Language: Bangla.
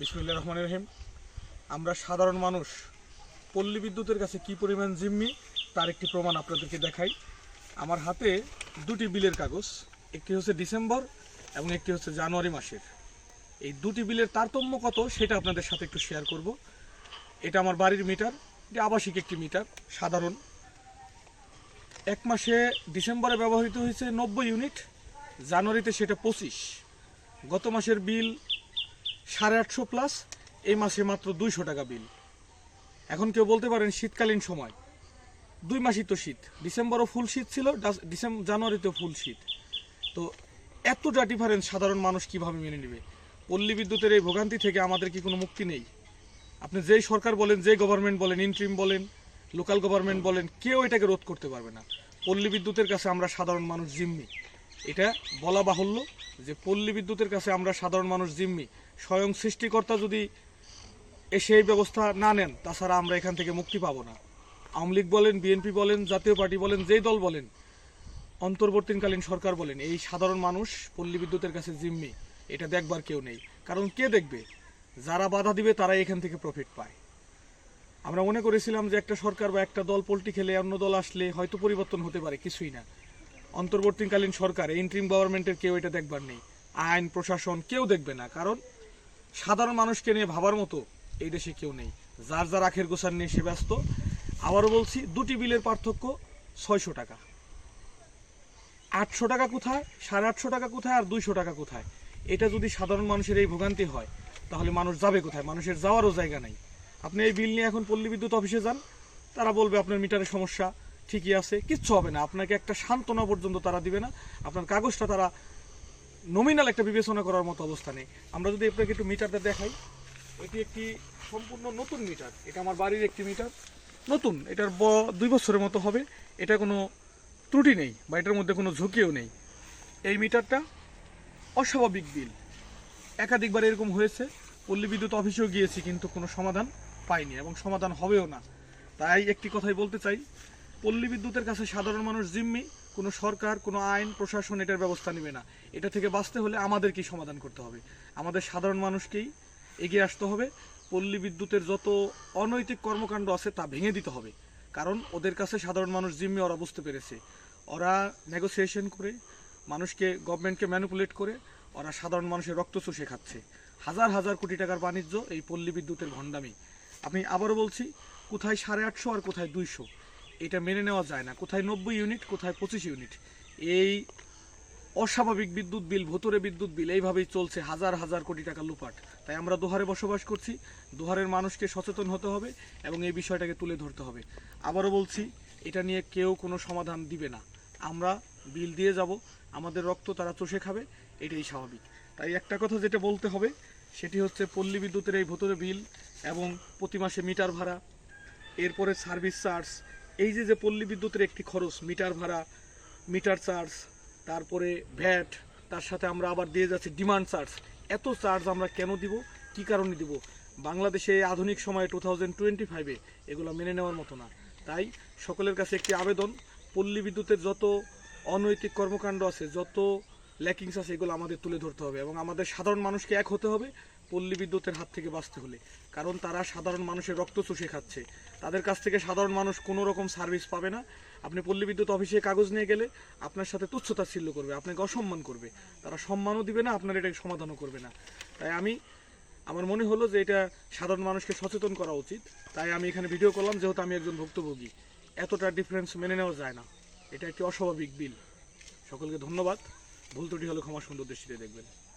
বিসমুল্লাহ রহমান রহিম। আমরা সাধারণ মানুষ, পল্লী বিদ্যুতের কাছে কি পরিমাণ জিম্মি, তার একটি প্রমাণ আপনাদেরকে দেখাই। আমার হাতে দুটি বিলের কাগজ, একটি হচ্ছে ডিসেম্বর এবং একটি হচ্ছে জানুয়ারি মাসের। এই দুটি বিলের তারতম্য কত সেটা আপনাদের সাথে একটু শেয়ার করব। এটা আমার বাড়ির মিটার, এটি আবাসিক একটি মিটার, সাধারণ। এক মাসে ডিসেম্বরে ব্যবহৃত হয়েছে নব্বই ইউনিট, জানুয়ারিতে সেটা পঁচিশ। গত মাসের বিল সাড়ে আটশো প্লাস এই মাসে মাত্র দুইশো টাকা বিল এখন কেউ বলতে পারেন শীতকালীন সময়। দুই মাসই তো শীত। ডিসেম্বরও ফুল শীত ছিল ডিসেম্বর জানুয়ারিতেও ফুল শীত। তো এতটা ডিফারেন্স সাধারণ মানুষ কীভাবে মেনে নেবে? পল্লী বিদ্যুতের এই ভোগান্তি থেকে আমাদের কি কোনো মুক্তি নেই? আপনি যেই সরকার বলেন যে গভর্নমেন্ট বলেন ইন্ট্রিম বলেন লোকাল গভর্নমেন্ট বলেন, কেউ এটাকে রোধ করতে পারবে না। পল্লী বিদ্যুতের কাছে আমরা সাধারণ মানুষ জিম্মি। এটা বলা বাহুল্য যে পল্লী বিদ্যুতের কাছে আমরা সাধারণ মানুষ জিম্মি। স্বয়ং সৃষ্টিকর্তা যদি এসে এই ব্যবস্থা না নেন, তাছাড়া আমরা এখান থেকে মুক্তি পাবো না। আওয়ামী লীগ বলেন, বিএনপি বলেন, জাতীয় পার্টি বলেন, যেই দল বলেন, অন্তর্বর্তীকালীন সরকার বলেন, এই সাধারণ মানুষ পল্লী বিদ্যুতের কাছে জিম্মি। এটা দেখবার কেউ নেই। কারণ কে দেখবে? যারা বাধা দিবে, তারাই এখান থেকে প্রফিট পায়। আমরা মনে করেছিলাম যে একটা সরকার বা একটা দল পোল্ট্রি খেলে অন্য দল আসলে হয়তো পরিবর্তন হতে পারে, কিছুই না। অন্তর্বর্তীকালীন সরকার ইন্ট্রিম গভর্নমেন্টের কেউ এটা দেখবার নেই। আইন, প্রশাসন কেউ দেখবে না, কারণ সাধারণ মানুষকে নিয়ে ভাবার মতো এই দেশে কেউ নেই। যার যার আখের গোছার নিয়ে সে ব্যস্ত। আবারও বলছি, দুটি বিলের পার্থক্য ছয়শো টাকা। আটশো টাকা কোথায়? সাড়ে আটশো টাকা কোথায় আর দুইশো টাকা কোথায়? এটা যদি সাধারণ মানুষের এই ভোগান্তি হয়, তাহলে মানুষ যাবে কোথায়? মানুষের যাওয়ারও জায়গা নাই। আপনি এই বিল নিয়ে এখন পল্লী বিদ্যুৎ অফিসে যান, তারা বলবে আপনার মিটারের সমস্যা। ঠিকই আছে, কিচ্ছু হবে না। আপনাকে একটা সান্ত্বনা পর্যন্ত তারা দিবে না। আপনার কাগজটা তারা নমিনাল একটা বিবেচনা করার মতো অবস্থা নেই। আমরা যদি আপনাকে একটু মিটারটা দেখাই, এটি একটি সম্পূর্ণ নতুন মিটার। এটা আমার বাড়ির একটি মিটার। নতুন, এটার ব দুই বছরের মতো হবে। এটা কোনো ত্রুটি নেই বা এটার মধ্যে কোনো ঝুঁকিও নেই। এই মিটারটা অস্বাভাবিক বিল। একাধিকবার এরকম হয়েছে। পল্লী বিদ্যুৎ অফিসেও গিয়েছি, কিন্তু কোনো সমাধান পাইনি এবং সমাধান হবেও না। তাই একটি কথাই বলতে চাই পল্লী বিদ্যুতের কাছে সাধারণ মানুষ জিম্মি, কোনো সরকার, কোনো আইন, প্রশাসন এটার ব্যবস্থা নেবে না। এটা থেকে বাঁচতে হলে আমাদেরকেই সমাধান করতে হবে? আমাদের সাধারণ মানুষকেই এগিয়ে আসতে হবে। পল্লী বিদ্যুতের যত অনৈতিক কর্মকাণ্ড আছে তা ভেঙে দিতে হবে। কারণ ওদের কাছে সাধারণ মানুষ জিম্মি, ওরা বুঝতে পেরেছে। ওরা নেগোসিয়েশন করে, মানুষকে গভর্নমেন্টকে ম্যানিপুলেট করে, ওরা সাধারণ মানুষের রক্ত চুষে খাচ্ছে। হাজার হাজার কোটি টাকার বাণিজ্য এই পল্লী বিদ্যুতের ভণ্ডামি। আমি আবারও বলছি, কোথায় সাড়ে আটশো আর কোথায় দুইশো? এটা মেনে নেওয়া যায় না। কোথায় নব্বই ইউনিট কোথায় পঁচিশ ইউনিট এই অস্বাভাবিক বিদ্যুৎ বিল, ভুতুরে বিদ্যুৎ বিল, এইভাবেই চলছে হাজার হাজার কোটি টাকা লুপাট তাই আমরা দোহারে বসবাস করছি। দোহারের মানুষকে সচেতন হতে হবে এবং এই বিষয়টাকে তুলে ধরতে হবে। আবারও বলছি, এটা নিয়ে কেউ কোনো সমাধান দিবে না। আমরা বিল দিয়ে যাব, আমাদের রক্ত তারা চষে খাবে, এটাই স্বাভাবিক। তাই একটা কথা যেটা বলতে হবে, সেটি হচ্ছে পল্লী বিদ্যুতের এই ভুতুরে বিল এবং প্রতি মাসে মিটার ভাড়া, এরপরে সার্ভিস চার্জ এই যে যে পল্লী বিদ্যুতের একটি খরচ, মিটার ভাড়া, মিটার চার্জ, তারপরে ভ্যাট, তার সাথে আমরা আবার দিয়ে যাচ্ছি ডিমান্ড চার্জ। এত চার্জ আমরা কেন দিব? কি কারণে দিব? বাংলাদেশে আধুনিক সময়ে টু থাউজেন্ড টোয়েন্টি ফাইভে এগুলো মেনে নেওয়ার মতো না। তাই সকলের কাছে একটি আবেদন, পল্লী বিদ্যুতের যত অনৈতিক কর্মকাণ্ড আছে, যত ল্যাকিংস আছে, এগুলো আমাদের তুলে ধরতে হবে এবং আমাদের সাধারণ মানুষকে এক হতে হবে। পল্লী বিদ্যুতের হাত থেকে বাঁচতে হলে। কারণ তারা সাধারণ মানুষের রক্ত চুষে খাচ্ছে। তাদের কাছ থেকে সাধারণ মানুষ কোনো রকম সার্ভিস পাবে না। আপনি পল্লী বিদ্যুৎ অফিসে কাগজ নিয়ে গেলে আপনার সাথে তুচ্ছতাচ্ছিল্য করবে, আপনাকে অসম্মান করবে। তারা সম্মানও দিবে না, আপনার এটাকে সমাধানও করবে না। তাই আমি, আমার মনে হলো যে এটা সাধারণ মানুষকে সচেতন করা উচিত। তাই আমি এখানে ভিডিও করলাম, যেহেতু আমি একজন ভুক্তভোগী। এতটা ডিফারেন্স মেনে নেওয়া যায় না। এটা একটি অস্বাভাবিক বিল সকলকে ধন্যবাদ। ভুল ত্রুটি হলে ক্ষমা সুন্দর দৃষ্টিতে দেখবেন।